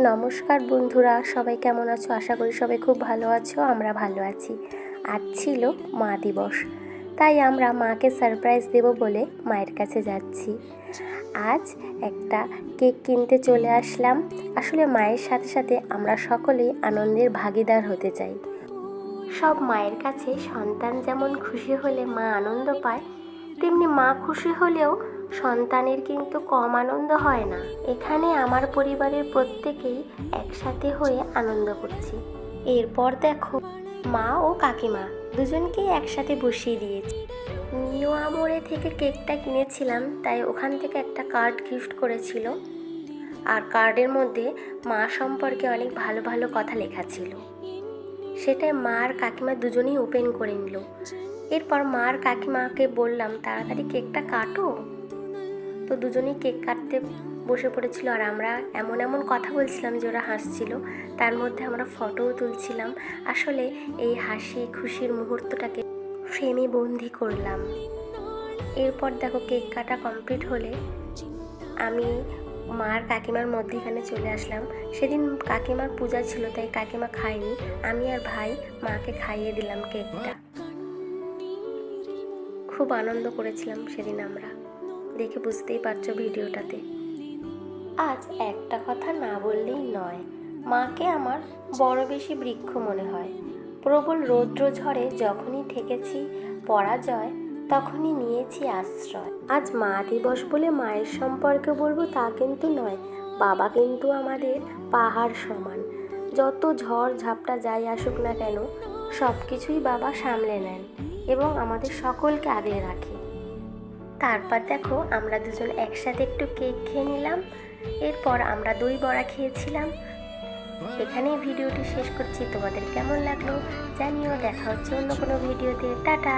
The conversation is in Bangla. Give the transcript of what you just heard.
নমস্কার বন্ধুরা, সবাই কেমন আছো? আশা করি সবাই খুব ভালো আছো, আমরা ভালো আছি। আজ ছিল মা দিবস, তাই আমরা মাকে সারপ্রাইজ দেব বলে মায়ের কাছে যাচ্ছি। আজ একটা কেক কিনতে চলে আসলাম। আসলে মায়ের সাথে সাথে আমরা সকলেই আনন্দের ভাগিদার হতে চাই। সব মায়ের কাছে সন্তান যেমন খুশি হলে মা আনন্দ পায়, তেমনি মা খুশি হলেও সন্তানের কিন্তু কম আনন্দ হয় না। এখানে আমার পরিবারের প্রত্যেকেই একসাথে হয়ে আনন্দ করছি। এরপর দেখো, মা ও কাকিমা দুজনকেই একসাথে বসিয়ে দিয়েছি। নিউ আমরে থেকে কেকটা কিনেছিলাম, তাই ওখান থেকে একটা কার্ড গিফট করেছিল। আর কার্ডের মধ্যে মা সম্পর্কে অনেক ভালো ভালো কথা লেখা ছিল। সেটাই মা আর কাকিমা দুজনেই ওপেন করে নিল। এরপর মা আর কাকিমাকে বললাম, তাড়াতাড়ি কেকটা কাটো। তো দুজনেই কেক কাটতে বসে পড়েছিল আর আমরা এমন এমন কথা বলছিলাম যে ওরা হাসছিল। তার মধ্যে আমরা ফটোও তুলছিলাম। আসলে এই হাসি খুশির মুহূর্তটাকে ফ্রেমে বন্দি করলাম। এরপর দেখো কেক কাটা কমপ্লিট হলে আমি মার কাকিমার মধ্যেখানে চলে আসলাম। সেদিন কাকিমার পূজা ছিল তাই কাকিমা খায়নি। আমি আর ভাই মাকে খাইয়ে দিলাম কেকটা। খুব আনন্দ করেছিলাম সেদিন আমরা। দেখে বুঝতেই পারছ ভিডিওটাতে। আজ একটা কথা না বললেই নয়, মাকে আমার বড় বেশি বৃক্ষ মনে হয়। প্রবল রৌদ্র ঝড়ে যখনই ঠেকেছি পরাজয়, তখনই নিয়েছি আশ্রয়। আজ মা দিবস বলে মায়ের সম্পর্কে বলব তা কিন্তু নয়, বাবা কিন্তু আমাদের পাহাড় সমান। যত ঝড় ঝাপটা যাই আসুক না কেন সব কিছুই বাবা সামলে নেন এবং আমাদের সকলকে আগলে রাখে। তারপর দেখো আমরা দুজন একসাথে একটু কেক খেয়ে নিলাম। এরপর আমরা দই বড়া খেয়েছিলাম। এখানেই ভিডিওটি শেষ করছি। তোমাদের কেমন লাগল জানিও। দেখা হচ্ছে অন্য কোনো ভিডিওতে। টাটা!